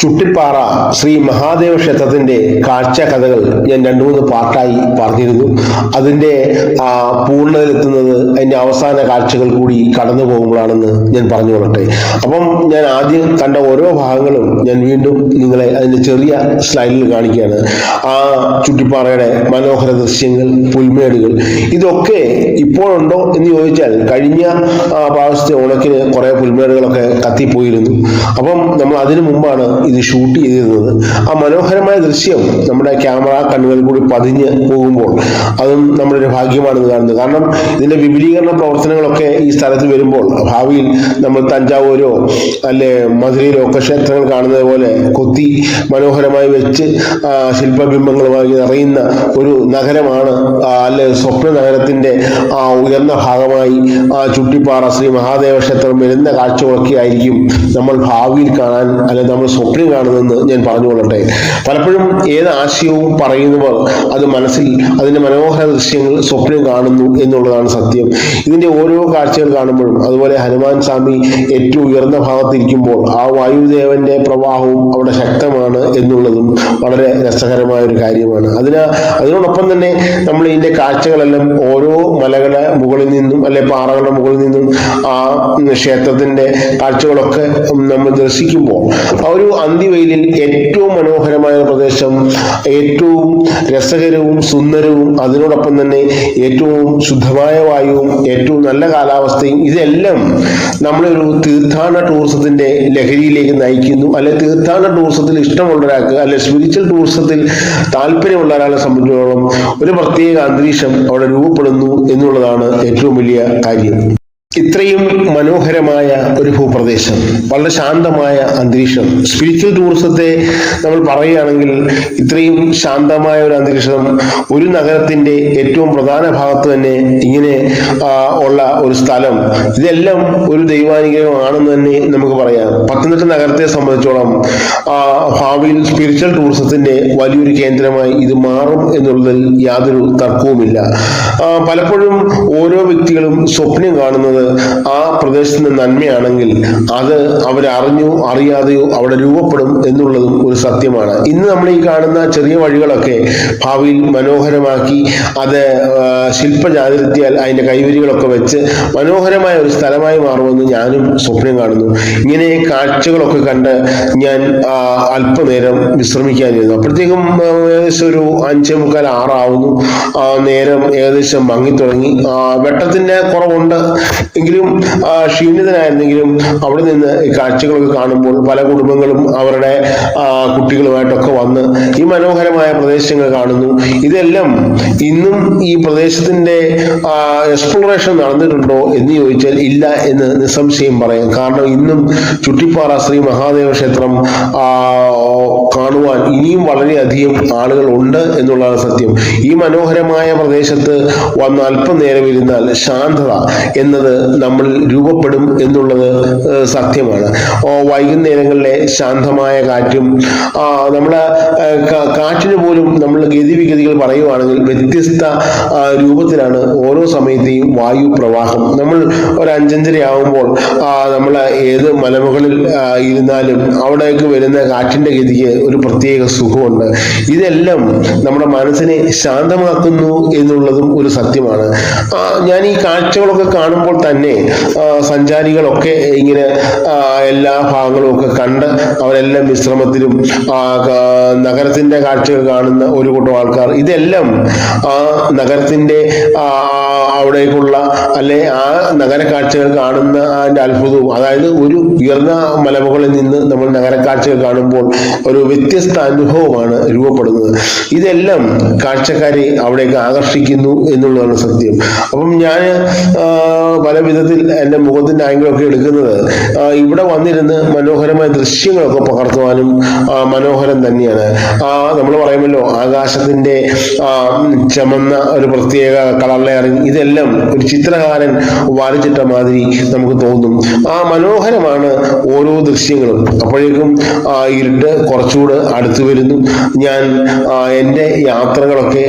ചുട്ടിപ്പാറ ശ്രീ മഹാദേവ ക്ഷേത്രത്തിന്റെ കാഴ്ച കഥകൾ ഞാൻ രണ്ടു മൂന്ന് പാർട്ടായി പറഞ്ഞിരുന്നു. അതിന്റെ ആ, പൂർണതയിലെത്തുന്നത് അതിന്റെ അവസാന കാഴ്ചകൾ കൂടി കടന്നു പോകുമ്പോഴാണെന്ന് ഞാൻ പറഞ്ഞു കൊള്ളട്ടെ. അപ്പം ഞാൻ ആദ്യം കണ്ട ഓരോ ഭാഗങ്ങളും ഞാൻ വീണ്ടും നിങ്ങളെ അതിന്റെ ചെറിയ സ്ലൈഡിൽ കാണിക്കുകയാണ്. ആ ചുട്ടിപ്പാറയുടെ മനോഹര ദൃശ്യങ്ങൾ പുൽമേടുകൾ ഇതൊക്കെ ഇപ്പോഴുണ്ടോ എന്ന് ചോദിച്ചാൽ കഴിഞ്ഞ പ്രാവശ്യത്തെ ഉണക്കിന് കുറെ പുൽമേടുകളൊക്കെ കത്തിപ്പോയിരുന്നു. അപ്പം നമ്മൾ അതിനു മുമ്പാണ് ഇത് ഷൂട്ട് ചെയ്തിരുന്നത്. ആ മനോഹരമായ ദൃശ്യം നമ്മുടെ ക്യാമറ കണ്ണുകൾ കൂടി പതിഞ്ഞ് പോകുമ്പോൾ അതും നമ്മുടെ ഒരു ഭാഗ്യമാണെന്ന് കാണുന്നത് കാരണം ഇതിന്റെ വിപുലീകരണ പ്രവർത്തനങ്ങളൊക്കെ ഈ സ്ഥലത്ത് വരുമ്പോൾ ഭാവിയിൽ നമ്മൾ തഞ്ചാവൂരോ അല്ലെ മധുരയിലോ ഒക്കെ ക്ഷേത്രങ്ങൾ കാണുന്നത് പോലെ കൊത്തി മനോഹരമായി വെച്ച് ശില്പബിംബങ്ങളുമായി നിറയുന്ന ഒരു നഗരമാണ് അല്ലെ സ്വപ്ന നഗരത്തിന്റെ ആ ഉയർന്ന ഭാഗമായി ആ ചുട്ടിപ്പാറ ശ്രീ മഹാദേവ ക്ഷേത്രം വരുന്ന കാഴ്ചകളൊക്കെ ആയിരിക്കും നമ്മൾ ഭാവിയിൽ കാണാൻ അല്ലെ നമ്മൾ സ്വപ്നം ആണെന്ന് ഞാൻ പറഞ്ഞുകൊള്ളട്ടെ. പലപ്പോഴും ഏത് ആശയവും പറയുന്നവർ അത് മനസ്സിൽ അതിന്റെ മനോഹര ദൃശ്യങ്ങൾ സ്വപ്നം കാണുന്നു എന്നുള്ളതാണ് സത്യം. ഇതിന്റെ ഓരോ കാഴ്ചകൾ കാണുമ്പോഴും അതുപോലെ ഹനുമാൻ സ്വാമി ഏറ്റവും ഉയർന്ന ഭാഗത്തിരിക്കുമ്പോൾ ആ വായുദേവന്റെ പ്രവാഹവും അവിടെ ശക്തമാണ് എന്നുള്ളതും വളരെ രസകരമായ ഒരു കാര്യമാണ്. അതിന് അതിനോടൊപ്പം തന്നെ നമ്മൾ ഇതിന്റെ കാഴ്ചകളെല്ലാം ഓരോ മലകളുടെ മുകളിൽ നിന്നും അല്ലെ പാറകളുടെ മുകളിൽ നിന്നും ആ ക്ഷേത്രത്തിന്റെ കാഴ്ചകളൊക്കെ നമ്മൾ ദർശിക്കുമ്പോൾ ആ ഒരു അന്തിവെയിലിൽ ഏറ്റവും മനോഹരമായ പ്രദേശം ഏറ്റവും രസകരവും സുന്ദരവും അതിനോടൊപ്പം തന്നെ ഏറ്റവും ശുദ്ധമായ വായുവും ഏറ്റവും നല്ല കാലാവസ്ഥയും ഇതെല്ലാം നമ്മളൊരു തീർത്ഥാടന ടൂറിസത്തിന്റെ ലഹരിയിലേക്ക് നയിക്കുന്നു. അല്ലെ തീർത്ഥാടന ടൂറിസത്തിൽ ഇഷ്ടമുള്ള ഒരാൾക്ക് അല്ലെ സ്പിരിച്വൽ ടൂറിസത്തിൽ താല്പര്യമുള്ള ഒരാളെ സംബന്ധിച്ചിടത്തോളം ഒരു പ്രത്യേക അന്തരീക്ഷം അവിടെ രൂപപ്പെടുന്നു എന്നുള്ളതാണ് ഏറ്റവും വലിയ കാര്യം. ഇത്രയും മനോഹരമായ ഒരു ഭൂപ്രദേശം വളരെ ശാന്തമായ അന്തരീക്ഷം. സ്പിരിച്വൽ ടൂറിസത്തെ നമ്മൾ പറയുകയാണെങ്കിൽ ഇത്രയും ശാന്തമായ ഒരു അന്തരീക്ഷം ഒരു നഗരത്തിന്റെ ഏറ്റവും പ്രധാന ഭാഗത്ത് തന്നെ ഇങ്ങനെ ഉള്ള ഒരു സ്ഥലം. ഇതെല്ലാം ഒരു ദൈവാനുഗ്രഹമാണെന്ന് തന്നെ നമുക്ക് പറയാം. പത്തനംതിട്ട നഗരത്തെ സംബന്ധിച്ചോളം ഭാവിയിൽ സ്പിരിച്വൽ ടൂറിസത്തിന്റെ വലിയൊരു കേന്ദ്രമായി ഇത് മാറും എന്നുള്ളതിൽ യാതൊരു തർക്കവുമില്ല. പലപ്പോഴും ഓരോ വ്യക്തികളും സ്വപ്നം കാണുന്നത് ആ പ്രദേശത്തിന്റെ നന്മയാണെങ്കിൽ അത് അവരറിഞ്ഞോ അറിയാതെയോ അവിടെ രൂപപ്പെടും എന്നുള്ളതും ഒരു സത്യമാണ്. ഇന്ന് നമ്മൾ ഈ കാണുന്ന ചെറിയ വഴികളൊക്കെ ഭാവിയിൽ മനോഹരമാക്കി അത് ശില്പജാതിരത്തിയാൽ അതിന്റെ കൈവരികളൊക്കെ വെച്ച് മനോഹരമായ ഒരു സ്ഥലമായി മാറുമെന്ന് ഞാനും സ്വപ്നം കാണുന്നു. ഇങ്ങനെ കാഴ്ചകളൊക്കെ കണ്ട് ഞാൻ അല്പനേരം വിശ്രമിക്കാനിരുന്നു. അപ്പോഴത്തേക്കും ഏകദേശം ഒരു അഞ്ചേ മുക്കാൽ ആറാവുന്നു. നേരം ഏകദേശം മങ്ങിത്തുടങ്ങി. തുടങ്ങി വെട്ടത്തിന്റെ കുറവുണ്ട്. എങ്കിലും ക്ഷീണിതനായിരുന്നെങ്കിലും അവിടെ നിന്ന് ഈ കാഴ്ചകളൊക്കെ കാണുമ്പോൾ പല കുടുംബങ്ങളും അവരുടെ കുട്ടികളുമായിട്ടൊക്കെ വന്ന് ഈ മനോഹരമായ പ്രദേശങ്ങൾ കാണുന്നു. ഇതെല്ലാം ഇന്നും ഈ പ്രദേശത്തിന്റെ എക്സ്പ്ലോറേഷൻ നടന്നിട്ടുണ്ടോ എന്ന് ചോദിച്ചാൽ ഇല്ല എന്ന് നിസ്സംശയം പറയാം. കാരണം ഇന്നും ചുട്ടിപ്പാറ ശ്രീ മഹാദേവ ക്ഷേത്രം കാണുവാൻ ഇനിയും വളരെയധികം ആളുകൾ ഉണ്ട് എന്നുള്ളതാണ് സത്യം. ഈ മനോഹരമായ പ്രദേശത്ത് വന്ന് അല്പം നേരം ഇരുന്നാൽ ശാന്തത എന്നത് നമ്മൾ രൂപപ്പെടും എന്നുള്ളത് സത്യമാണ്. വൈകുന്നേരങ്ങളിലെ ശാന്തമായ കാറ്റും നമ്മുടെ കാറ്റിന് പോലും നമ്മൾ ഗതിവിഗതികൾ പറയുവാണെങ്കിൽ വ്യത്യസ്ത രൂപത്തിലാണ് ഓരോ സമയത്തെയും വായു പ്രവാഹം. നമ്മൾ ഒരു അഞ്ചഞ്ചര ആവുമ്പോൾ നമ്മൾ ഏത് മലമുകളിൽ ഇരുന്നാലും അവിടേക്ക് വരുന്ന കാറ്റിന്റെ ഗതിക്ക് ഒരു പ്രത്യേക സുഖമുണ്ട്. ഇതെല്ലാം നമ്മുടെ മനസ്സിനെ ശാന്തമാക്കുന്നു എന്നുള്ളതും ഒരു സത്യമാണ്. ഞാൻ ഈ കാഴ്ചകളൊക്കെ കാണുമ്പോൾ തന്നെ സഞ്ചാരികളൊക്കെ ഇങ്ങനെ എല്ലാ ഭാഗങ്ങളും ഒക്കെ കണ്ട് അവരെല്ലാം വിശ്രമത്തിലും നഗരത്തിന്റെ കാഴ്ചകൾ കാണുന്ന ഒരു കൂട്ടം ആൾക്കാർ. ഇതെല്ലാം ആ നഗരത്തിന്റെ അവിടേക്കുള്ള അല്ലെ ആ നഗര കാഴ്ചകൾ കാണുന്ന അതിന്റെ അത്ഭുതവും അതായത് ഒരു ഉയർന്ന മലമുകളിൽ നിന്ന് നമ്മൾ നഗര കാഴ്ചകൾ കാണുമ്പോൾ ഒരു വ്യത്യസ്ത അനുഭവമാണ് രൂപപ്പെടുന്നത്. ഇതെല്ലാം കാഴ്ചക്കാരെ അവിടേക്ക് ആകർഷിക്കുന്നു എന്നുള്ളതാണ് സത്യം. അപ്പം ഞാൻ പല വിധത്തിൽ എന്റെ മുഖത്തിന്റെ ആംഗിളൊക്കെ എടുക്കുന്നത്. ഇവിടെ വന്നിരുന്ന് മനോഹരമായ ദൃശ്യങ്ങളൊക്കെ പകർത്തുവാനും മനോഹരം തന്നെയാണ്. ആ നമ്മൾ പറയുമല്ലോ ആകാശത്തിന്റെ ആ, ചമന്ന ഒരു പ്രത്യേക കളർ ലെയറിങ് ഇതെല്ലാം ഒരു ചിത്രകാരൻ വരച്ചിട്ട മാതിരി നമുക്ക് തോന്നും. ആ മനോഹരമാണ് ഓരോ ദൃശ്യങ്ങളും. അപ്പോഴേക്കും ഇരുട്ട് കുറച്ചുകൂടെ അടുത്തു വരുന്നു. ഞാൻ എന്റെ യാത്രകളൊക്കെ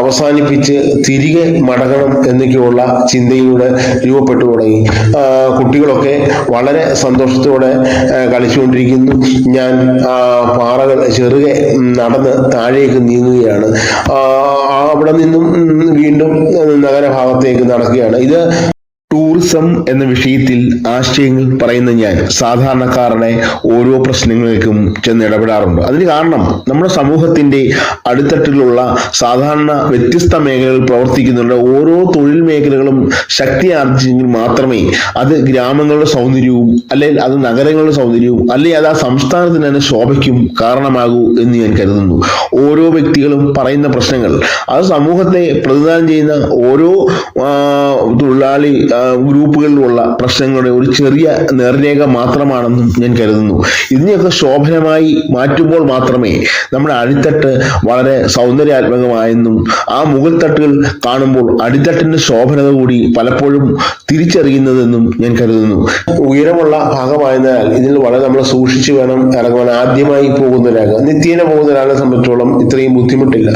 അവസാനിപ്പിച്ച് തിരികെ മടങ്ങണം എന്നൊക്കെയുള്ള ചിന്തയിലൂടെ രൂപപ്പെട്ടു തുടങ്ങി. കുട്ടികളൊക്കെ വളരെ സന്തോഷത്തോടെ കളിച്ചുകൊണ്ടിരിക്കുന്നു. ഞാൻ പാറകൾ ചെറുകെ നടന്ന് താഴേക്ക് നീങ്ങുകയാണ്. അവിടെ നിന്നും വീണ്ടും നഗരഭാഗത്തേക്ക് നടക്കുകയാണ്. ഇത് ടൂറിസം എന്ന വിഷയത്തിൽ ആശയങ്ങൾ പറയുന്ന ഞാൻ സാധാരണക്കാരനെ ഓരോ പ്രശ്നങ്ങൾക്കും ചെന്ന് ഇടപെടാറുണ്ട്. അതിന് കാരണം നമ്മുടെ സമൂഹത്തിന്റെ അടിത്തട്ടിലുള്ള സാധാരണ വ്യത്യസ്ത മേഖലകളിൽ പ്രവർത്തിക്കുന്നുണ്ട്. ഓരോ തൊഴിൽ മേഖലകളും ശക്തി ആർജിച്ചെങ്കിൽ മാത്രമേ അത് ഗ്രാമങ്ങളുടെ സൗന്ദര്യവും അല്ലെങ്കിൽ അത് നഗരങ്ങളുടെ സൗന്ദര്യവും അല്ലെങ്കിൽ അത് ആ സംസ്ഥാനത്തിന് തന്നെ ശോഭയ്ക്കും കാരണമാകൂ എന്ന് ഞാൻ കരുതുന്നു. ഓരോ വ്യക്തികളും പറയുന്ന പ്രശ്നങ്ങൾ അത് സമൂഹത്തെ പ്രതിദാനം ചെയ്യുന്ന ഓരോ തൊഴിലാളി ആ, ഗ്രൂപ്പുകളിലുള്ള പ്രശ്നങ്ങളുടെ ഒരു ചെറിയ നേർരേഖ മാത്രമാണെന്നും ഞാൻ കരുതുന്നു. ഇതിനെയൊക്കെ ശോഭനമായി മാറ്റുമ്പോൾ മാത്രമേ നമ്മുടെ അടിത്തട്ട് വളരെ സൗന്ദര്യാത്മകമായെന്നും ആ മുകൾ തട്ടുകൾ കാണുമ്പോൾ അടിത്തട്ടിന്റെ ശോഭനത കൂടി പലപ്പോഴും തിരിച്ചറിയുന്നതെന്നും ഞാൻ കരുതുന്നു. ഉയരമുള്ള ഭാഗമായതിനാൽ ഇതിൽ വളരെ നമ്മൾ സൂക്ഷിച്ചു വേണം ഇറങ്ങുവാൻ. ആദ്യമായി പോകുന്ന ഒരാൾ നിത്യേന പോകുന്ന ഒരാളെ സംബന്ധിച്ചോളം ഇത്രയും ബുദ്ധിമുട്ടില്ല.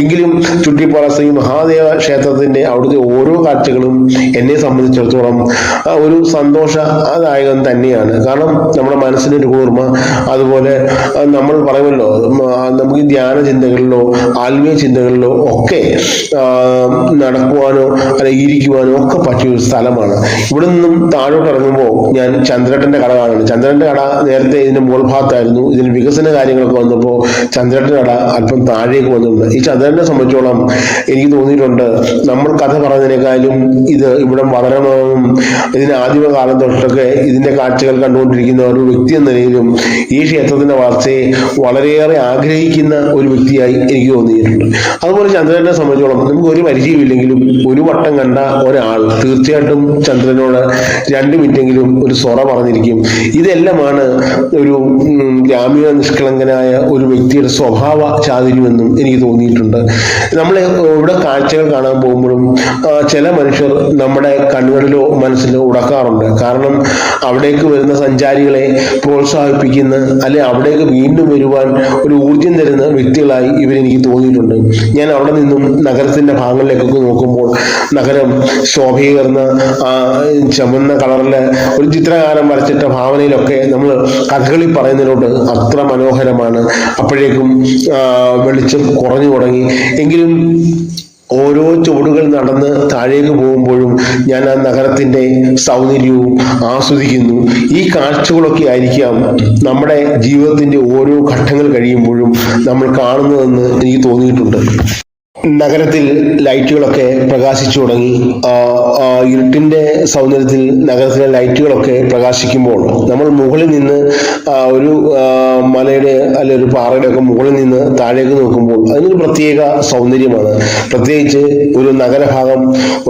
എങ്കിലും ചുട്ടിപ്പാറ ശ്രീ മഹാദേവ ക്ഷേത്രത്തിന്റെ അവിടുത്തെ ഓരോ കാഴ്ചകളും എന്നെ സംബന്ധിച്ചിടത്തോളം ആ, ഒരു സന്തോഷദായകം തന്നെയാണ്. കാരണം നമ്മുടെ മനസ്സിനൊരു കൂർമ്മ അതുപോലെ നമ്മൾ പറയുമല്ലോ നമുക്ക് ധ്യാന ചിന്തകളിലോ ആത്മീയ ചിന്തകളിലോ ഒക്കെ നടക്കുവാനോ അല്ലെങ്കിൽ ഇരിക്കുവാനോ ഒക്കെ പറ്റിയ ഒരു സ്ഥലമാണ്. ഇവിടെ നിന്നും താഴോട്ട് ഇറങ്ങുമ്പോൾ ഞാൻ ചന്ദ്രട്ടന്റെ കട കാണുന്നു. ചന്ദ്രന്റെ കട നേരത്തെ ഇതിന്റെ മുകൾ ഭാഗത്തായിരുന്നു. ഇതിന് വികസന കാര്യങ്ങളൊക്കെ വന്നപ്പോൾ ചന്ദ്രട്ടന്റെ കട അല്പം താഴേക്ക് വന്നിട്ടുണ്ട്. ഈ ചന്ദ്രനെ സംബന്ധിച്ചോളം എനിക്ക് തോന്നിയിട്ടുണ്ട് നമ്മൾ കഥ പറഞ്ഞതിനേക്കാളും ഇത് ഇവിടെ വളരണമെന്നും ഇതിന് ആദ്യമകാലം തൊട്ടൊക്കെ ഇതിന്റെ കാഴ്ചകൾ കണ്ടുകൊണ്ടിരിക്കുന്ന ഒരു വ്യക്തി എന്ന നിലയിലും ഈ ക്ഷേത്രത്തിന്റെ വളർച്ചയെ വളരെയേറെ ആഗ്രഹിക്കുന്ന ഒരു വ്യക്തിയായി എനിക്ക് തോന്നിയിട്ടുണ്ട്. അതുപോലെ ചന്ദ്രനെ സംബന്ധിച്ചോളം നമുക്ക് ഒരു പരിചയമില്ലെങ്കിലും ഒരു വട്ടം കണ്ട ഒരാൾ തീർച്ചയായിട്ടും ചന്ദ്രനോട് രണ്ട് മിനിറ്റെങ്കിലും ഒരു സൊറ പറഞ്ഞിരിക്കും. ഇതെല്ലാമാണ് ഒരു ഗ്രാമീണ നിഷ്കളങ്കനായ ഒരു വ്യക്തിയുടെ സ്വഭാവ ചാതുര്യമെന്നും എനിക്ക് തോന്നിയിട്ടുണ്ട്. നമ്മൾ ഇവിടെ കാഴ്ചകൾ കാണാൻ പോകുമ്പോഴും ചില മനുഷ്യർ നമ്മുടെ കണ്ണുകളിലോ മനസ്സിലോ ഉടക്കാറുണ്ട് കാരണം അവിടേക്ക് വരുന്ന സഞ്ചാരികളെ പ്രോത്സാഹിപ്പിക്കുന്ന അല്ലെ അവിടേക്ക് വീണ്ടും വരുവാൻ ഒരു ഊർജം തരുന്ന വ്യക്തികളായി ഇവരെനിക്ക് തോന്നിയിട്ടുണ്ട്. ഞാൻ അവിടെ നിന്നും നഗരത്തിന്റെ ഭാഗങ്ങളിലേക്കൊക്കെ നോക്കുമ്പോൾ നഗരം ശോഭീകരണ ചുമന്ന കളറിലെ ഒരു ചിത്രകാരം വരച്ചിട്ട ഭാവനയിലൊക്കെ നമ്മൾ കഥകളി പറയുന്നതിനോട് അത്ര മനോഹരമാണ്. അപ്പോഴേക്കും വെളിച്ചം കുറഞ്ഞു തുടങ്ങി. എങ്കിലും ഓരോ ചുവടുകൾ നടന്ന് താഴേക്ക് പോകുമ്പോഴും ഞാൻ ആ നഗരത്തിന്റെ സൗന്ദര്യവും ആസ്വദിക്കുന്നു. ഈ കാഴ്ചകളൊക്കെ ആയിരിക്കാം നമ്മുടെ ജീവിതത്തിന്റെ ഓരോ ഘട്ടങ്ങൾ കഴിയുമ്പോഴും നമ്മൾ കാണുന്നതെന്ന് എനിക്ക് തോന്നിയിട്ടുണ്ട്. നഗരത്തിൽ ലൈറ്റുകളൊക്കെ പ്രകാശിച്ചു തുടങ്ങി. ഇരുട്ടിന്റെ സൗന്ദര്യത്തിൽ നഗരത്തിലെ ലൈറ്റുകളൊക്കെ പ്രകാശിക്കുമ്പോൾ നമ്മൾ മുകളിൽ നിന്ന് ഒരു മലയുടെ അല്ലെ ഒരു പാറയുടെ ഒക്കെ മുകളിൽ നിന്ന് താഴേക്ക് നോക്കുമ്പോൾ അതിനൊരു പ്രത്യേക സൗന്ദര്യമാണ്. പ്രത്യേകിച്ച് ഒരു നഗരഭാഗം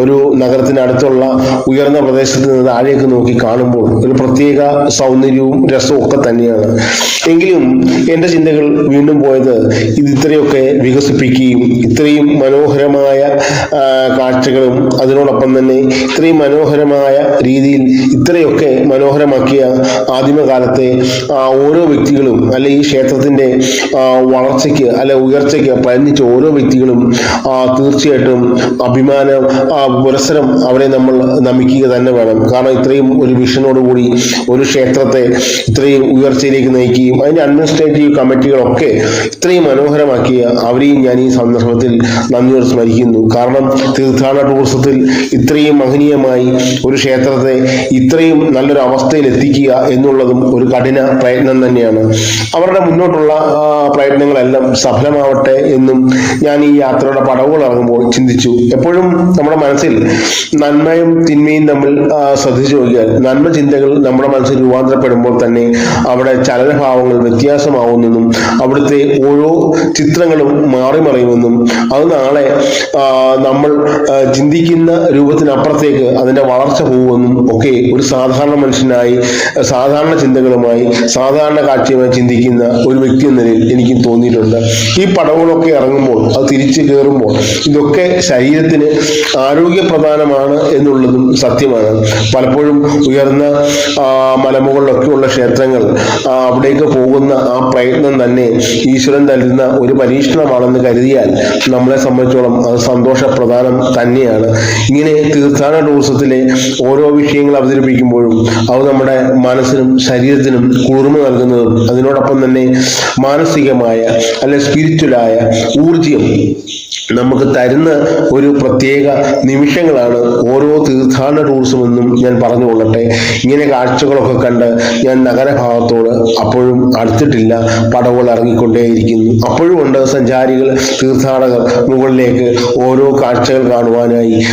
ഒരു നഗരത്തിനടുത്തുള്ള ഉയർന്ന പ്രദേശത്ത് നിന്ന് താഴേക്ക് നോക്കി കാണുമ്പോൾ ഒരു പ്രത്യേക സൗന്ദര്യവും രസവും ഒക്കെ തന്നെയാണ്. എങ്കിലും എന്റെ ചിന്തകൾ വീണ്ടും പോയത് ഇത് ഇത്രയൊക്കെ വികസിപ്പിക്കുകയും ഇത്രയും മനോഹരമായ കാഴ്ചകളും അതിനോടൊപ്പം തന്നെ ഇത്രയും മനോഹരമായ രീതിയിൽ ഇത്രയൊക്കെ മനോഹരമാക്കിയ ആദിമകാലത്തെ ഓരോ വ്യക്തികളും അല്ലെ ഈ ക്ഷേത്രത്തിന്റെ വളർച്ചയ്ക്ക് അല്ലെ ഉയർച്ചയ്ക്ക് പ്രയത്നിച്ച ഓരോ വ്യക്തികളും തീർച്ചയായിട്ടും അഭിമാനം ആ, പുരസ്സരം അവരെ നമ്മൾ നമിക്കുക തന്നെ വേണം. കാരണം ഇത്രയും ഒരു വിഷനോടുകൂടി ഒരു ക്ഷേത്രത്തെ ഇത്രയും ഉയർച്ചയിലേക്ക് നയിക്കുകയും അതിന്റെ അഡ്മിനിസ്ട്രേറ്റീവ് കമ്മിറ്റികളൊക്കെ ഇത്രയും മനോഹരമാക്കിയ അവരെയും ഞാൻ ഈ സന്ദർഭത്തിൽ നന്ദിയോട് സ്മരിക്കുന്നു. കാരണം തീർത്ഥാടന ടൂറിസത്തിൽ ഇത്രയും മഹനീയമായി ഒരു ക്ഷേത്രത്തെ ഇത്രയും നല്ലൊരു അവസ്ഥയിൽ എത്തിക്കുക എന്നുള്ളതും ഒരു കഠിന പ്രയത്നം തന്നെയാണ്. അവരുടെ മുന്നോട്ടുള്ള പ്രയത്നങ്ങളെല്ലാം സഫലമാവട്ടെ എന്നും ഞാൻ ഈ യാത്രയുടെ പടവുകൾ ഇറങ്ങുമ്പോൾ ചിന്തിച്ചു. എപ്പോഴും നമ്മുടെ മനസ്സിൽ നന്മയും തിന്മയും തമ്മിൽ ശ്രദ്ധിച്ചു നോക്കിയാൽ നന്മ ചിന്തകൾ നമ്മുടെ മനസ്സിൽ രൂപാന്തരപ്പെടുമ്പോൾ തന്നെ അവിടെ ചലനഭാവങ്ങൾ വ്യത്യാസമാവുന്നെന്നും അവിടുത്തെ ഓരോ ചിത്രങ്ങളും മാറി മറിയുമെന്നും അത് നാളെ നമ്മൾ ചിന്തിക്കുന്ന രൂപത്തിനപ്പുറത്തേക്ക് അതിന്റെ വളർച്ച പോകുമെന്നും ഒക്കെ ഒരു സാധാരണ മനുഷ്യനായി സാധാരണ ചിന്തകളുമായി സാധാരണ കാഴ്ചയുമായി ചിന്തിക്കുന്ന ഒരു വ്യക്തി എന്ന നിലയിൽ എനിക്കും തോന്നിയിട്ടുണ്ട്. ഈ പടവുകളൊക്കെ ഇറങ്ങുമ്പോൾ അത് തിരിച്ചു കയറുമ്പോൾ ഇതൊക്കെ ശരീരത്തിന് ആരോഗ്യപ്രധാനമാണ് എന്നുള്ളതും സത്യമാണ്. പലപ്പോഴും ഉയർന്ന മലമുകളിലൊക്കെ ഉള്ള ക്ഷേത്രങ്ങൾ അവിടേക്ക് പോകുന്ന ആ പ്രയത്നം തന്നെ ഈശ്വരൻ തരുന്ന ഒരു പരീക്ഷണമാണെന്ന് കരുതിയാൽ നമ്മളെ സംബന്ധിച്ചോളം അത് സന്തോഷപ്രധാനം തന്നെയാണ്. ഇങ്ങനെ തീർത്ഥാടന ടൂറിസത്തിലെ ഓരോ വിഷയങ്ങൾ അവതരിപ്പിക്കുമ്പോഴും അത് നമ്മുടെ മനസ്സിനും ശരീരത്തിനും കുളിർമ നൽകുന്നതും അതിനോടൊപ്പം തന്നെ മാനസികമായ അല്ലെ സ്പിരിച്വലായ ഊർജം നമുക്ക് തരുന്ന ഒരു പ്രത്യേക നിമിഷങ്ങളാണ് ഓരോ തീർത്ഥാടന ടൂറിസം എന്നും ഞാൻ പറഞ്ഞുകൊള്ളട്ടെ. ഇങ്ങനെ കാഴ്ചകളൊക്കെ കണ്ട് ഞാൻ നഗരഭാഗത്തോട് അപ്പോഴും അടുത്തിട്ടില്ല. പടവുകൾ ഇറങ്ങിക്കൊണ്ടേയിരിക്കുന്നു. അപ്പോഴും ഉണ്ട് സഞ്ചാരികൾ തീർത്ഥാടകർ മുകളിലേക്ക് ഓരോ കാഴ്ചകൾ കാണുവാനായി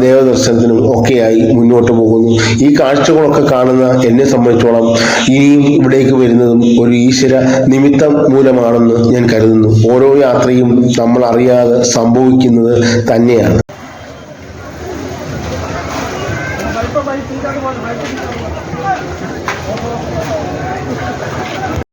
ദേവദർശനത്തിനും ഒക്കെയായി മുന്നോട്ട് പോകുന്നു. ഈ കാഴ്ചകളൊക്കെ കാണുന്ന എന്നെ സംബന്ധിച്ചോളം ഇനിയും ഇവിടേക്ക് വരുന്നതും ഒരു ഈശ്വര നിമിത്തം മൂലമാണെന്ന് ഞാൻ കരുതുന്നു. ഓരോ യാത്രയും നമ്മൾ അറിയാതെ സംഭവിക്കുന്നത് തന്നെയാണ്.